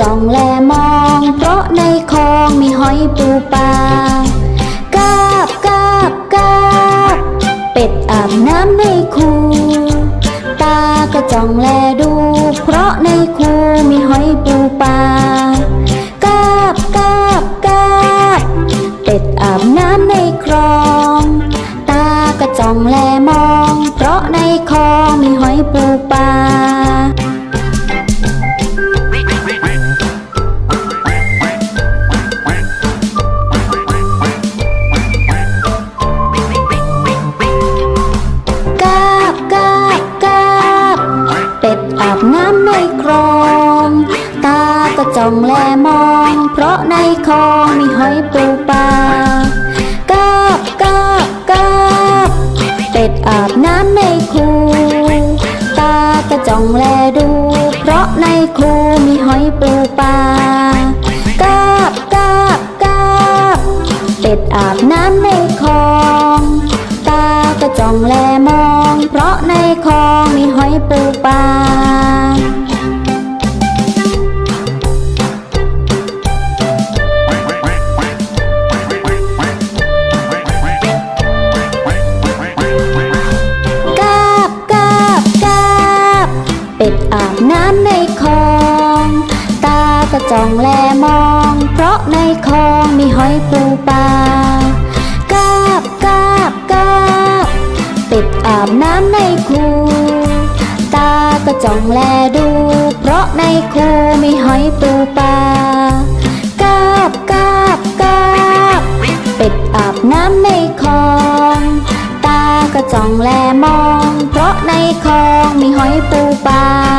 จ้องแลมอง เพราะในคลองมีหอยปูปลากาบกาบกาบเป็ดอาบน้ำในาะในคลองมีหอยปูปลากาบกาบกาบเป็ดอาบน้ำในคูตาก็จ้องแลดู เพราะในคูมีหอยปูปลากาบกาบกาบเป็ดอาบน้ำในคลองตาก็จ้องแลมอง เพราะในคลองมีหอยปูปลา เป็ดอาบน้ำในคู ตาก็จ้องแลดู เพราะในคูมีหอยปูปลากาบกาบกาบเป็ดอาบน้ำในคลอง ตาก็จ้องแลมอง เพราะในคลองมีหอยปูปลา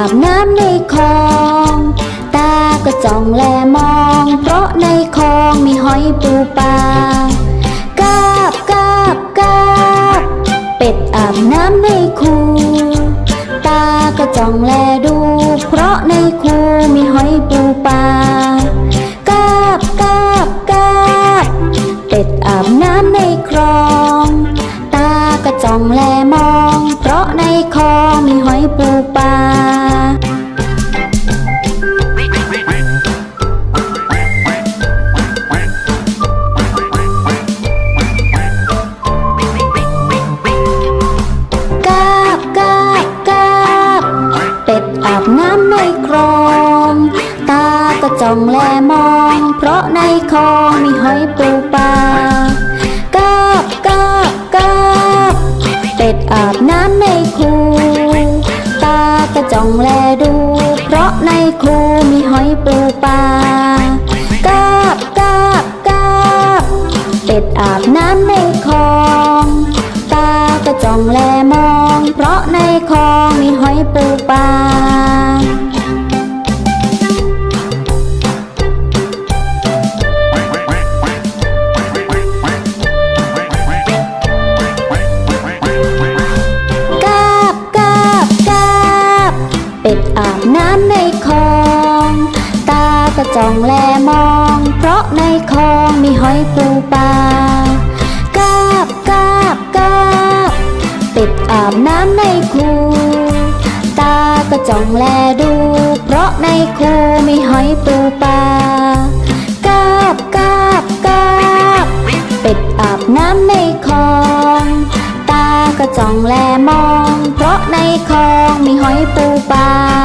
อาบน้ำในคลอง ตาก็จ้องแลมอง เพราะในคลองมีหอยปูปลากาบกาบกาบเป็ดอาบน้ำในคูาะในคลองมีหอยปูปลากาบกาบกาบเป็ดอาบน้ำในคูตากระจ่องแลดู เพราะในคูมีหอยปูปลากาบกาบกาบเป็ดอาบน้ำในคลองตากระจ่องแลมอง เพราะในคลองมีหอยปูปลา เป็ดอาบน้ำในคูตาก็จ้องแลดู เพราะในคูมีหอยปูปลากาบกาบกาบเป็ดอาบน้ำในคลอง ตาก็จ้องแลมอง เพราะในคลองมีหอยปูปลา